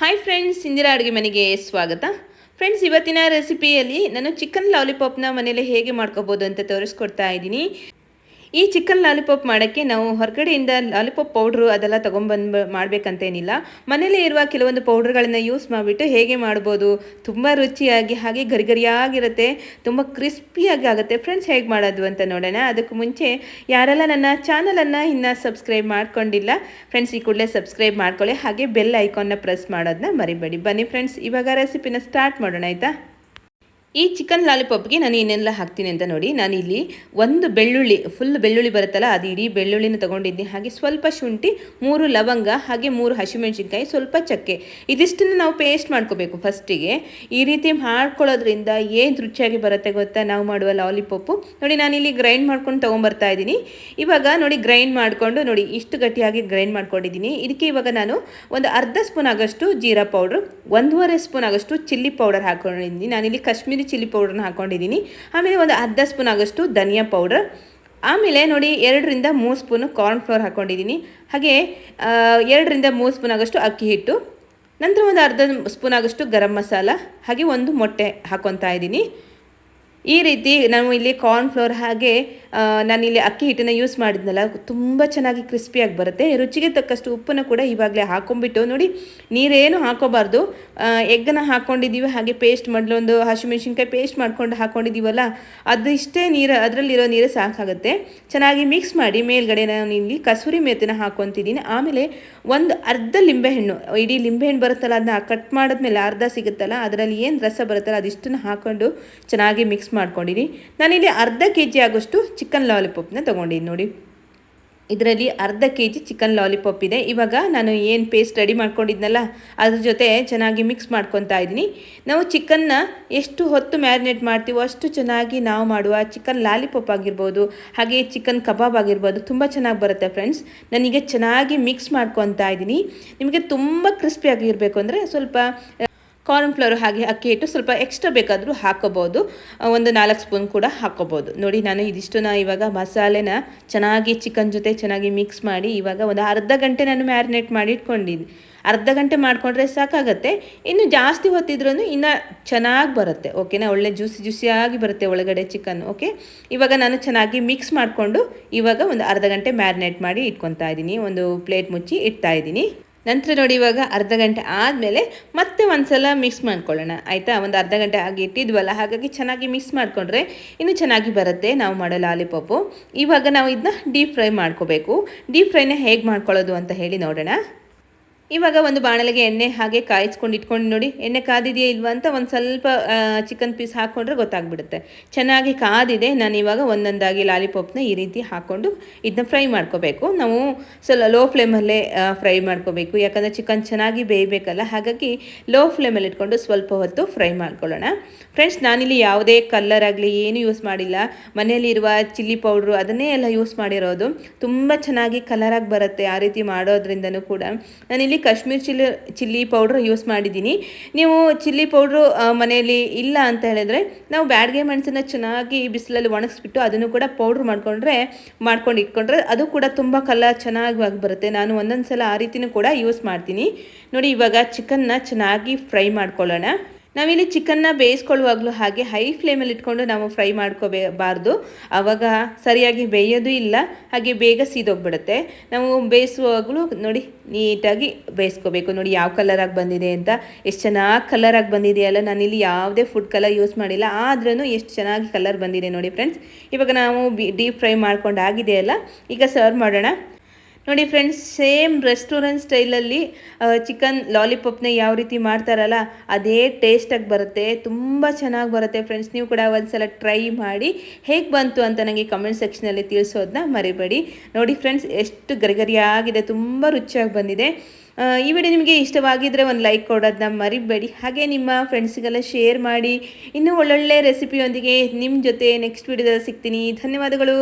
Hi friends Indira ಅಡುಗೆ ಮನೆಗೆ ಸ್ವಾಗತ. ಫ್ರೆಂಡ್ಸ್ ಇವತ್ತಿನ ರೆಸಿಪಿಯಲ್ಲಿ ನಾನು ಚಿಕನ್ ಲಾಲಿಪಾಪ್ನ ಮನೇಲಿ ಹೇಗೆ ಮಾಡ್ಕೋಬೋದು ಅಂತ ತೋರಿಸ್ಕೊಡ್ತಾ ಇದ್ದೀನಿ. ಈ ಚಿಕನ್ ಲಾಲಿಪಾಪ್ ಮಾಡೋಕ್ಕೆ ನಾವು ಹೊರಗಡೆಯಿಂದ ಲಾಲಿಪಾಪ್ ಪೌಡ್ರು ಅದೆಲ್ಲ ತೊಗೊಂಬಂದು ಮಾಡಬೇಕಂತೇನಿಲ್ಲ. ಮನೇಲೇ ಇರುವ ಕೆಲವೊಂದು ಪೌಡ್ರ್ಗಳನ್ನು ಯೂಸ್ ಮಾಡಿಬಿಟ್ಟು ಹೇಗೆ ಮಾಡ್ಬೋದು, ತುಂಬ ರುಚಿಯಾಗಿ ಹಾಗೆ ಗರಿಗರಿಯಾಗಿರುತ್ತೆ, ತುಂಬ ಕ್ರಿಸ್ಪಿಯಾಗಿ ಆಗುತ್ತೆ. ಫ್ರೆಂಡ್ಸ್ ಹೇಗೆ ಮಾಡೋದು ಅಂತ ನೋಡೋಣ. ಅದಕ್ಕೆ ಮುಂಚೆ ಯಾರೆಲ್ಲ ನನ್ನ ಚಾನಲನ್ನು ಇನ್ನು ಸಬ್ಸ್ಕ್ರೈಬ್ ಮಾಡ್ಕೊಂಡಿಲ್ಲ ಫ್ರೆಂಡ್ಸ್ ಈ ಕೂಡಲೇ ಸಬ್ಸ್ಕ್ರೈಬ್ ಮಾಡ್ಕೊಳ್ಳಿ. ಹಾಗೆ ಬೆಲ್ ಐಕಾನ್ನ ಪ್ರೆಸ್ ಮಾಡೋದನ್ನ ಮರಿಬೇಡಿ. ಬನ್ನಿ ಫ್ರೆಂಡ್ಸ್ ಇವಾಗ ರೆಸಿಪಿನ ಸ್ಟಾರ್ಟ್ ಮಾಡೋಣ, ಆಯಿತಾ? ಈ ಚಿಕನ್ ಲಾಲಿಪಾಪ್ಗೆ ನಾನು ಏನೆಲ್ಲ ಹಾಕ್ತೀನಿ ಅಂತ ನೋಡಿ. ನಾನು ಇಲ್ಲಿ ಒಂದು ಬೆಳ್ಳುಳ್ಳಿ ಫುಲ್ ಬೆಳ್ಳುಳ್ಳಿ ಬರುತ್ತಲ್ಲ, ಅದು ಇಡೀ ಬೆಳ್ಳುಳ್ಳಿನ ತೊಗೊಂಡಿದ್ದೀನಿ. ಹಾಗೆ ಸ್ವಲ್ಪ ಶುಂಠಿ, ಮೂರು ಲವಂಗ, ಹಾಗೆ ಮೂರು ಹಸಿಮೆಣಸಿನ್ಕಾಯಿ, ಸ್ವಲ್ಪ ಚಕ್ಕೆ. ಇದಿಷ್ಟನ್ನು ನಾವು ಪೇಸ್ಟ್ ಮಾಡ್ಕೋಬೇಕು ಫಸ್ಟಿಗೆ ಈ ರೀತಿ ಮಾಡ್ಕೊಳ್ಳೋದ್ರಿಂದ ಏನು ರುಚಿಯಾಗಿ ಬರುತ್ತೆ ಗೊತ್ತಾ? ನಾವು ಮಾಡುವ ಲಾಲಿಪಾಪು. ನೋಡಿ, ನಾನಿಲ್ಲಿ ಗ್ರೈಂಡ್ ಮಾಡ್ಕೊಂಡು ತೊಗೊಂಬರ್ತಾ ಇದ್ದೀನಿ. ಇವಾಗ ನೋಡಿ ಗ್ರೈಂಡ್ ಮಾಡಿಕೊಂಡು ನೋಡಿ, ಇಷ್ಟು ಗಟ್ಟಿಯಾಗಿ ಗ್ರೈಂಡ್ ಮಾಡ್ಕೊಂಡಿದ್ದೀನಿ. ಇದಕ್ಕೆ ಇವಾಗ ನಾನು ಒಂದು ಅರ್ಧ ಸ್ಪೂನ್ ಆಗಷ್ಟು ಜೀರಾ ಪೌಡ್ರು, ಒಂದೂವರೆ ಸ್ಪೂನ್ ಆಗಷ್ಟು ಚಿಲ್ಲಿ ಪೌಡರ್ ಹಾಕೊಂಡಿದ್ದೀನಿ. ನಾನಿಲ್ಲಿ ಕಾಶ್ಮೀರಿ ಚಿಲ್ಲಿ ಪೌಡ್ರನ್ನ ಹಾಕೊಂಡಿದ್ದೀನಿ ಆಮೇಲೆ ಒಂದು ಅರ್ಧ ಸ್ಪೂನ್ ಆಗಷ್ಟು ಧನಿಯಾ ಪೌಡರ್. ಆಮೇಲೆ ನೋಡಿ ಎರಡರಿಂದ ಮೂರು ಸ್ಪೂನು ಕಾರ್ನ್ ಫ್ಲೋರ್ ಹಾಕ್ಕೊಂಡಿದ್ದೀನಿ. ಹಾಗೆ ಎರಡರಿಂದ ಮೂರು ಸ್ಪೂನ್ ಆಗಷ್ಟು ಅಕ್ಕಿ ಹಿಟ್ಟು. ನಂತರ ಒಂದು ಅರ್ಧ ಸ್ಪೂನ್ ಆಗಷ್ಟು ಗರಂ ಮಸಾಲ. ಹಾಗೆ ಒಂದು ಮೊಟ್ಟೆ ಹಾಕ್ಕೊತಾ ಇದ್ದೀನಿ. ಈ ರೀತಿ ನಾವು ಇಲ್ಲಿ ಕಾರ್ನ್ ಫ್ಲೋರ್ ಹಾಗೆ ನಾನಿಲ್ಲಿ ಅಕ್ಕಿ ಹಿಟ್ಟನ್ನು ಯೂಸ್ ಮಾಡಿದ್ನಲ್ಲ, ತುಂಬ ಚೆನ್ನಾಗಿ ಕ್ರಿಸ್ಪಿಯಾಗಿ ಬರುತ್ತೆ. ರುಚಿಗೆ ತಕ್ಕಷ್ಟು ಉಪ್ಪನ್ನು ಕೂಡ ಇವಾಗಲೇ ಹಾಕೊಂಡ್ಬಿಟ್ಟು ನೋಡಿ, ನೀರೇನು ಹಾಕೋಬಾರ್ದು. ಎಗ್ಗನ್ನು ಹಾಕ್ಕೊಂಡಿದ್ದೀವಿ ಹಾಗೆ ಪೇಸ್ಟ್ ಮೊದಲೊಂದು ಹಸಿಮೆಣ್ಸಿನ್ಕಾಯಿ ಪೇಸ್ಟ್ ಮಾಡ್ಕೊಂಡು ಹಾಕ್ಕೊಂಡಿದ್ದೀವಲ್ಲ ಅದು ಇಷ್ಟೇ ನೀರು, ಅದರಲ್ಲಿರೋ ನೀರು ಸಾಕಾಗುತ್ತೆ. ಚೆನ್ನಾಗಿ ಮಿಕ್ಸ್ ಮಾಡಿ ಮೇಲ್ಗಡೆ ನಾನು ಇಲ್ಲಿ ಕಸೂರಿ ಮೆತ್ತನ ಹಾಕ್ಕೊತಿದ್ದೀನಿ ಆಮೇಲೆ ಒಂದು ಅರ್ಧ ಲಿಂಬೆಹಣ್ಣು ಇಡೀ ಲಿಂಬೆಹಣ್ಣು ಬರುತ್ತಲ್ಲ ಅದನ್ನ ಕಟ್ ಮಾಡಿದ್ಮೇಲೆ ಅರ್ಧ ಸಿಗುತ್ತಲ್ಲ, ಅದರಲ್ಲಿ ಏನು ರಸ ಬರುತ್ತಲ್ಲ, ಅದಿಷ್ಟನ್ನು ಹಾಕ್ಕೊಂಡು ಚೆನ್ನಾಗಿ ಮಿಕ್ಸ್ ಮಾಡ್ಕೊಂಡಿದ್ದೀನಿ. ನಾನಿಲ್ಲಿ ಅರ್ಧ ಕೆ ಜಿ ಆಗೋಷ್ಟು ಚಿಕನ್ ಲಾಲಿಪಾಪ್ನ ತೊಗೊಂಡಿದ್ದೀನಿ ನೋಡಿ. ಇದರಲ್ಲಿ ಅರ್ಧ ಕೆ ಜಿ ಚಿಕನ್ ಲಾಲಿಪಾಪ್ ಇದೆ. ಇವಾಗ ನಾನು ಏನು ಪೇಸ್ಟ್ ರೆಡಿ ಮಾಡ್ಕೊಂಡಿದ್ನಲ್ಲ, ಅದ್ರ ಜೊತೆ ಚೆನ್ನಾಗಿ ಮಿಕ್ಸ್ ಮಾಡ್ಕೊತಾ ಇದ್ದೀನಿ. ನಾವು ಚಿಕನ್ನ ಎಷ್ಟು ಹೊತ್ತು ಮ್ಯಾರಿನೇಟ್ ಮಾಡ್ತೀವೋ ಅಷ್ಟು ಚೆನ್ನಾಗಿ ನಾವು ಮಾಡುವ ಚಿಕನ್ ಲಾಲಿಪಾಪ್ ಆಗಿರ್ಬೋದು, ಹಾಗೆ ಚಿಕನ್ ಕಬಾಬ್ ಆಗಿರ್ಬೋದು ತುಂಬ ಚೆನ್ನಾಗಿ ಬರುತ್ತೆ ಫ್ರೆಂಡ್ಸ್ ನನಗೆ ಚೆನ್ನಾಗಿ ಮಿಕ್ಸ್ ಮಾಡ್ಕೊತಾ ಇದ್ದೀನಿ. ನಿಮಗೆ ತುಂಬ ಕ್ರಿಸ್ಪಿಯಾಗಿರಬೇಕು ಅಂದರೆ ಸ್ವಲ್ಪ ಕಾರ್ನ್ ಫ್ಲವರ್ ಹಾಗೆ ಅಕ್ಕಿ ಇಟ್ಟು ಸ್ವಲ್ಪ ಎಕ್ಸ್ಟ್ರಾ ಬೇಕಾದರೂ ಹಾಕೋಬೋದು ಒಂದು ನಾಲ್ಕು ಸ್ಪೂನ್ ಕೂಡ ಹಾಕೋಬೋದು ನೋಡಿ, ನಾನು ಇದಿಷ್ಟನ್ನ ಇವಾಗ ಮಸಾಲೆನ ಚೆನ್ನಾಗಿ ಚಿಕನ್ ಜೊತೆ ಚೆನ್ನಾಗಿ ಮಿಕ್ಸ್ ಮಾಡಿ ಇವಾಗ ಒಂದು ಅರ್ಧ ಗಂಟೆ ನಾನು ಮ್ಯಾರಿನೇಟ್ ಮಾಡಿ ಇಟ್ಕೊಂಡಿದ್ದೀನಿ ಅರ್ಧ ಗಂಟೆ ಮಾಡಿಕೊಂಡ್ರೆ ಸಾಕಾಗುತ್ತೆ. ಇನ್ನು ಜಾಸ್ತಿ ಹೊತ್ತಿದ್ರೂ ಇನ್ನು ಚೆನ್ನಾಗಿ ಬರುತ್ತೆ ಓಕೆನಾ ಒಳ್ಳೆ ಜ್ಯೂಸಿ ಜ್ಯೂಸಿಯಾಗಿ ಬರುತ್ತೆ ಒಳಗಡೆ ಚಿಕನ್ ಓಕೆ ಇವಾಗ ನಾನು ಚೆನ್ನಾಗಿ ಮಿಕ್ಸ್ ಮಾಡಿಕೊಂಡು ಇವಾಗ ಒಂದು ಅರ್ಧ ಗಂಟೆ ಮ್ಯಾರಿನೇಟ್ ಮಾಡಿ ಇಟ್ಕೊತಾ ಇದ್ದೀನಿ. ಒಂದು ಪ್ಲೇಟ್ ಮುಚ್ಚಿ ಇಡ್ತಾ ಇದ್ದೀನಿ. ನಂತರ ನೋಡಿ ಇವಾಗ ಅರ್ಧ ಗಂಟೆ ಆದಮೇಲೆ ಮತ್ತೆ ಒಂದ್ಸಲ ಮಿಕ್ಸ್ ಮಾಡ್ಕೊಳ್ಳೋಣ. ಆಯಿತಾ? ಒಂದು ಅರ್ಧ ಗಂಟೆ ಆಗಿ ಇಟ್ಟಿದ್ವಲ್ಲ, ಹಾಗಾಗಿ ಚೆನ್ನಾಗಿ ಮಿಕ್ಸ್ ಮಾಡಿಕೊಂಡ್ರೆ ಇನ್ನೂ ಚೆನ್ನಾಗಿ ಬರುತ್ತೆ ನಾವು ಮಾಡೋ ಲಾಲಿಪಾಪು. ಇವಾಗ ನಾವು ಇದನ್ನ ಡೀಪ್ ಫ್ರೈ ಮಾಡ್ಕೋಬೇಕು. ಡೀಪ್ ಫ್ರೈನ ಹೇಗೆ ಮಾಡ್ಕೊಳ್ಳೋದು ಅಂತ ಹೇಳಿ ನೋಡೋಣ. ಇವಾಗ ಒಂದು ಬಾಣಲೆಗೆ ಎಣ್ಣೆ ಹಾಗೆ ಕಾಯಿಸ್ಕೊಂಡು ಇಟ್ಕೊಂಡು ನೋಡಿ, ಎಣ್ಣೆ ಕಾದಿದೆಯಾ ಇಲ್ವಾ ಅಂತ ಒಂದು ಸ್ವಲ್ಪ ಚಿಕನ್ ಪೀಸ್ ಹಾಕ್ಕೊಂಡ್ರೆ ಗೊತ್ತಾಗ್ಬಿಡುತ್ತೆ. ಚೆನ್ನಾಗಿ ಕಾದಿದೆ, ನಾನು ಇವಾಗ ಒಂದೊಂದಾಗಿ ಲಾಲಿಪಾಪ್ನ ಈ ರೀತಿ ಹಾಕ್ಕೊಂಡು ಇದನ್ನ ಫ್ರೈ ಮಾಡ್ಕೋಬೇಕು. ನಾವು ಸ್ವಲ್ಪ ಲೋ ಫ್ಲೇಮಲ್ಲೇ ಫ್ರೈ ಮಾಡ್ಕೋಬೇಕು. ಯಾಕಂದರೆ ಚಿಕನ್ ಚೆನ್ನಾಗಿ ಬೇಯಬೇಕಲ್ಲ, ಹಾಗಾಗಿ ಲೋ ಫ್ಲೇಮಲ್ಲಿ ಇಟ್ಕೊಂಡು ಸ್ವಲ್ಪ ಹೊತ್ತು ಫ್ರೈ ಮಾಡ್ಕೊಳ್ಳೋಣ. ಫ್ರೆಂಡ್ಸ್ ನಾನಿಲ್ಲಿ ಯಾವುದೇ ಕಲ್ಲರ್ ಆಗಲಿ ಏನೂ ಯೂಸ್ ಮಾಡಿಲ್ಲ. ಮನೆಯಲ್ಲಿರುವ ಚಿಲ್ಲಿ ಪೌಡ್ರು ಅದನ್ನೇ ಎಲ್ಲ ಯೂಸ್ ಮಾಡಿರೋದು. ತುಂಬ ಚೆನ್ನಾಗಿ ಕಲರಾಗಿ ಬರುತ್ತೆ ಆ ರೀತಿ ಮಾಡೋದ್ರಿಂದನೂ ಕೂಡ. ನಾನಿಲ್ಲಿ Kashmir chilli chilli powder use ಮಾಡಿದ್ದೀನಿ. ನೀವು ಚಿಲ್ಲಿ ಪೌಡ್ರು ಮನೆಯಲ್ಲಿ ಇಲ್ಲ ಅಂತ ಹೇಳಿದ್ರೆ ನಾವು ಬ್ಯಾಡ್ಗೆ ಮೆಣಸನ್ನು ಚೆನ್ನಾಗಿ ಬಿಸಿಲಲ್ಲಿ ಒಣಗಿಸ್ಬಿಟ್ಟು ಅದನ್ನು ಕೂಡ ಪೌಡ್ರ್ ಮಾಡಿಕೊಂಡ್ರೆ, ಮಾಡ್ಕೊಂಡು ಇಟ್ಕೊಂಡ್ರೆ ಅದು ಕೂಡ ತುಂಬ ಕಲರ್ ಚೆನ್ನಾಗಿ ಬರುತ್ತೆ. ನಾನು ಒಂದೊಂದು ಸಲ ಆ ರೀತಿನೂ ಕೂಡ ಯೂಸ್ ಮಾಡ್ತೀನಿ. ನೋಡಿ ಇವಾಗ ಚಿಕನ್ನ ಚೆನ್ನಾಗಿ ಫ್ರೈ ಮಾಡ್ಕೊಳ್ಳೋಣ. ನಾವಿಲ್ಲಿ ಚಿಕನ್ನ ಬೇಯಿಸ್ಕೊಳ್ಳುವಾಗಲೂ ಹಾಗೆ ಹೈ ಫ್ಲೇಮಲ್ಲಿ ಇಟ್ಕೊಂಡು ನಾವು ಫ್ರೈ ಮಾಡ್ಕೋಬಾರ್ದು ಆವಾಗ ಸರಿಯಾಗಿ ಬೇಯೋದು ಇಲ್ಲ, ಹಾಗೆ ಬೇಗ ಸೀದೋಗ್ಬಿಡುತ್ತೆ. ನಾವು ಬೇಯಿಸುವಾಗಲೂ ನೋಡಿ, ನೀಟಾಗಿ ಬೇಯಿಸ್ಕೋಬೇಕು. ನೋಡಿ ಯಾವ ಕಲರಾಗಿ ಬಂದಿದೆ ಅಂತ. ಎಷ್ಟು ಚೆನ್ನಾಗಿ ಕಲರಾಗಿ ಬಂದಿದೆಯಲ್ಲ ನಾನಿಲ್ಲಿ ಯಾವುದೇ ಫುಡ್ ಕಲರ್ ಯೂಸ್ ಮಾಡಿಲ್ಲ. ಆದ್ರೂ ಎಷ್ಟು ಚೆನ್ನಾಗಿ ಕಲರ್ ಬಂದಿದೆ ನೋಡಿ ಫ್ರೆಂಡ್ಸ್ ಇವಾಗ ನಾವು ಡೀಪ್ ಫ್ರೈ ಮಾಡ್ಕೊಂಡು ಆಗಿದೆಯಲ್ಲ ಈಗ ಸರ್ವ್ ಮಾಡೋಣ. ನೋಡಿ ಫ್ರೆಂಡ್ಸ್, ಸೇಮ್ ರೆಸ್ಟೋರೆಂಟ್ ಸ್ಟೈಲಲ್ಲಿ ಚಿಕನ್ ಲಾಲಿಪಾಪ್ನ ಯಾವ ರೀತಿ ಮಾಡ್ತಾರಲ್ಲ, ಅದೇ ಟೇಸ್ಟಾಗಿ ಬರುತ್ತೆ. ತುಂಬ ಚೆನ್ನಾಗಿ ಬರುತ್ತೆ ಫ್ರೆಂಡ್ಸ್. ನೀವು ಕೂಡ ಒಂದ್ಸಲ ಟ್ರೈ ಮಾಡಿ. ಹೇಗೆ ಬಂತು ಅಂತ ನನಗೆ ಕಮೆಂಟ್ ಸೆಕ್ಷನಲ್ಲಿ ತಿಳಿಸೋದನ್ನ ಮರಿಬೇಡಿ. ನೋಡಿ ಫ್ರೆಂಡ್ಸ್, ಎಷ್ಟು ಗರಿಗರಿಯಾಗಿದೆ, ತುಂಬ ರುಚಿಯಾಗಿ ಬಂದಿದೆ. ಈ ವಿಡಿಯೋ ನಿಮಗೆ ಇಷ್ಟವಾಗಿದ್ದರೆ ಒಂದು ಲೈಕ್ ಕೊಡೋದನ್ನ ಮರಿಬೇಡಿ. ಹಾಗೆ ನಿಮ್ಮ ಫ್ರೆಂಡ್ಸ್ಗೆಲ್ಲ ಶೇರ್ ಮಾಡಿ. ಇನ್ನೂ ಒಳ್ಳೊಳ್ಳೆ ರೆಸಿಪಿಯೊಂದಿಗೆ ನಿಮ್ಮ ಜೊತೆ ನೆಕ್ಸ್ಟ್ ವಿಡಿಯೋದಲ್ಲಿ ಸಿಗ್ತೀನಿ. ಧನ್ಯವಾದಗಳು.